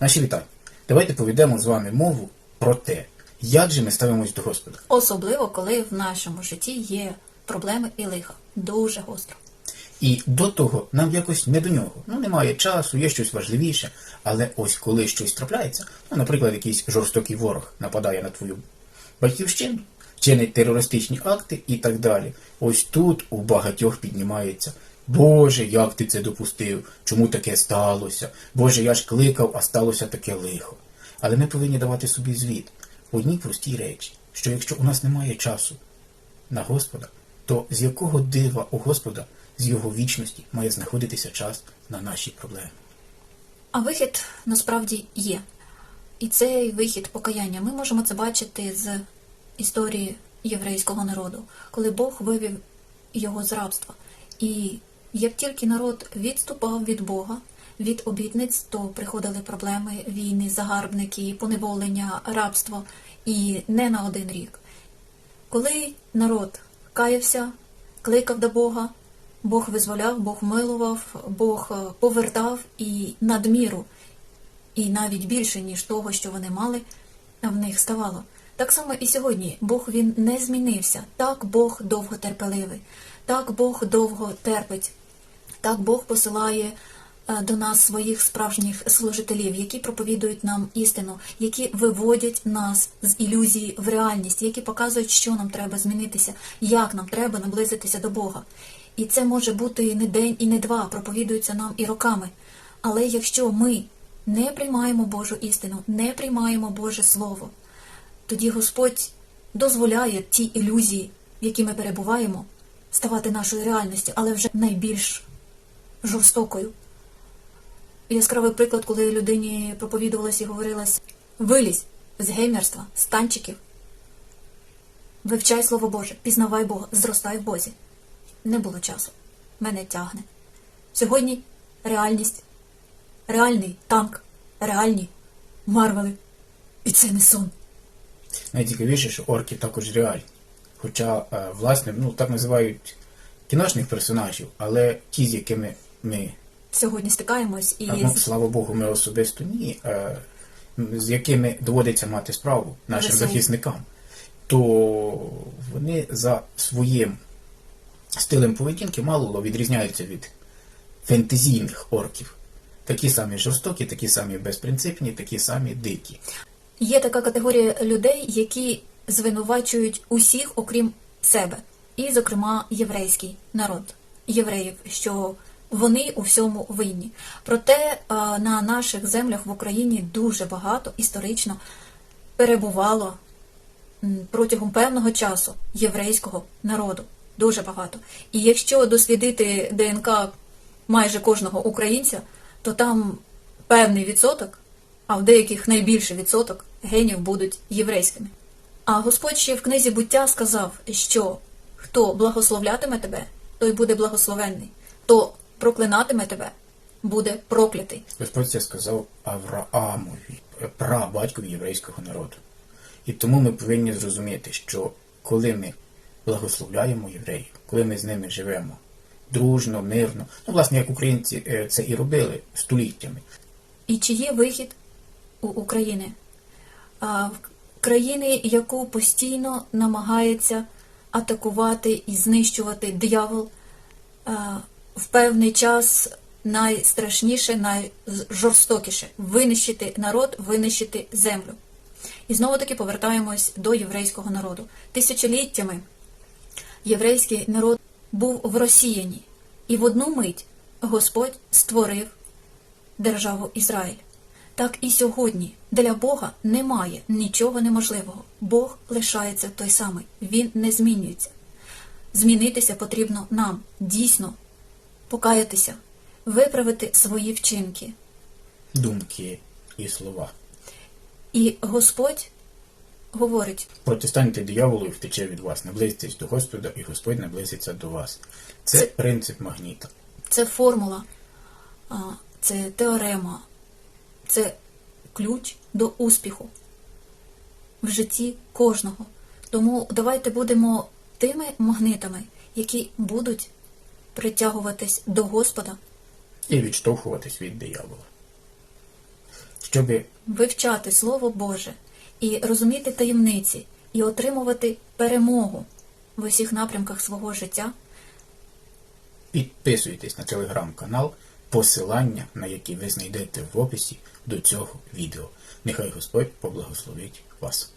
Наші вітання. Давайте поведемо з вами мову про те, як же ми ставимось до Господа. Особливо, коли в нашому житті є проблеми і лиха. Дуже гостро. І до того нам якось не до нього. Ну, немає часу, є щось важливіше. Але ось коли щось трапляється, ну, наприклад, якийсь жорстокий ворог нападає на твою батьківщину, чинить терористичні акти і так далі. Ось тут у багатьох піднімається. Боже, як ти це допустив? Чому таке сталося? Боже, я ж кликав, а сталося таке лихо. Але ми повинні давати собі звіт в одній простій речі, що якщо у нас немає часу на Господа, то з якого дива у Господа, з його вічності, має знаходитися час на наші проблеми? А вихід насправді є. І цей вихід покаяння. Ми можемо це бачити з історії єврейського народу, коли Бог вивів його з рабства. І як тільки народ відступав від Бога, від обітниць, то приходили проблеми, війни, загарбники, поневолення, рабство і не на один рік. Коли народ каявся, кликав до Бога, Бог визволяв, Бог милував, Бог е, повертав і надміру, і навіть більше, ніж того, що вони мали, в них ставало. Так само і сьогодні Бог він не змінився. Так Бог довго терпеливий, так Бог довго терпить, так Бог посилає е, до нас своїх справжніх служителів, які проповідують нам істину, які виводять нас з ілюзії в реальність, які показують, що нам треба змінитися, як нам треба наблизитися до Бога. І це може бути не день, і не два, проповідуються нам і роками. Але якщо ми не приймаємо Божу істину, не приймаємо Боже Слово, тоді Господь дозволяє ті ілюзії, в які ми перебуваємо, ставати нашою реальністю, але вже найбільш жорстокою. Яскравий приклад, коли людині проповідувалось і говорилось вилізь з геймерства, з танчиків, вивчай Слово Боже, пізнавай Бога, зростай в Бозі. Не було часу. Мене тягне. Сьогодні реальність, реальний танк, реальні марвели. І це не сон. Найцікавіше, що орки також реальні. Хоча, е, власне, ну так називають кіношних персонажів, але ті, з якими ми, Сьогодні стикаємось і ну, слава Богу, ми особисто ні, е, з якими доводиться мати справу нашим ЗСУ. захисникам, то вони за своїм стилем поведінки мало відрізняються від фентезійних орків. Такі самі жорстокі, такі самі безпринципні, такі самі дикі. Є така категорія людей, які звинувачують усіх, окрім себе, і, зокрема, єврейський народ, євреїв, що вони у всьому винні. Проте на наших землях в Україні дуже багато історично перебувало протягом певного часу єврейського народу. Дуже багато. І якщо дослідити ДНК майже кожного українця, то там певний відсоток, а в деяких найбільший відсоток генів будуть єврейськими. А Господь ще в книзі буття сказав, що хто благословлятиме тебе, той буде благословенний, хто проклинатиме тебе, буде проклятий. Господь це сказав Авраамові, прабатькові єврейського народу. І тому ми повинні зрозуміти, що коли ми благословляємо євреїв, коли ми з ними живемо дружно, мирно, ну, власне, як українці е, це і робили століттями, І чи є вихід у України? А, країни, яку постійно намагається атакувати і знищувати диявол, а, в певний час найстрашніше, найжорстокіше винищити народ, винищити землю. І знову таки повертаємось до єврейського народу. Тисячоліттями єврейський народ був в розсіянні, і в одну мить Господь створив державу Ізраїль. Так і сьогодні для Бога немає нічого неможливого. Бог лишається той самий, Він не змінюється. Змінитися потрібно нам дійсно покаятися, виправити свої вчинки. думки і слова. І Господь говорить: Протистаньте дияволу і втече від вас, наблизьтесь до Господа, і Господь наблизиться до вас. Це, Це- принцип магніта. це формула, це теорема, це ключ до успіху в житті кожного. Тому давайте будемо тими магнитами, які будуть притягуватись до Господа І відштовхуватись від диявола. щоб вивчати Слово Боже і розуміти таємниці, і отримувати перемогу в усіх напрямках свого життя, підписуйтесь на телеграм-канал, посилання на які ви знайдете в описі до цього відео. Нехай Господь поблагословить вас.